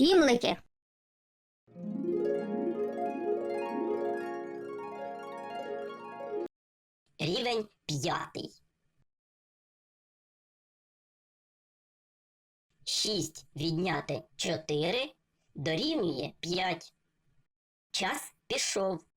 Сімлики. Рівень п'ятий. Шість відняти чотири дорівнює п'ять. Час пішов.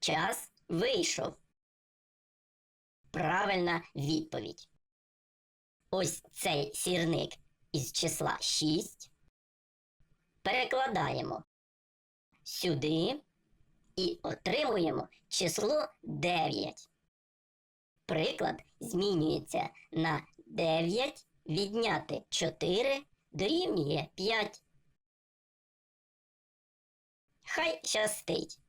Час вийшов. Правильна відповідь. Ось цей сірник із числа 6. Перекладаємо сюди і отримуємо число 9. Приклад змінюється на 9 відняти 4 дорівнює 5. Хай щастить!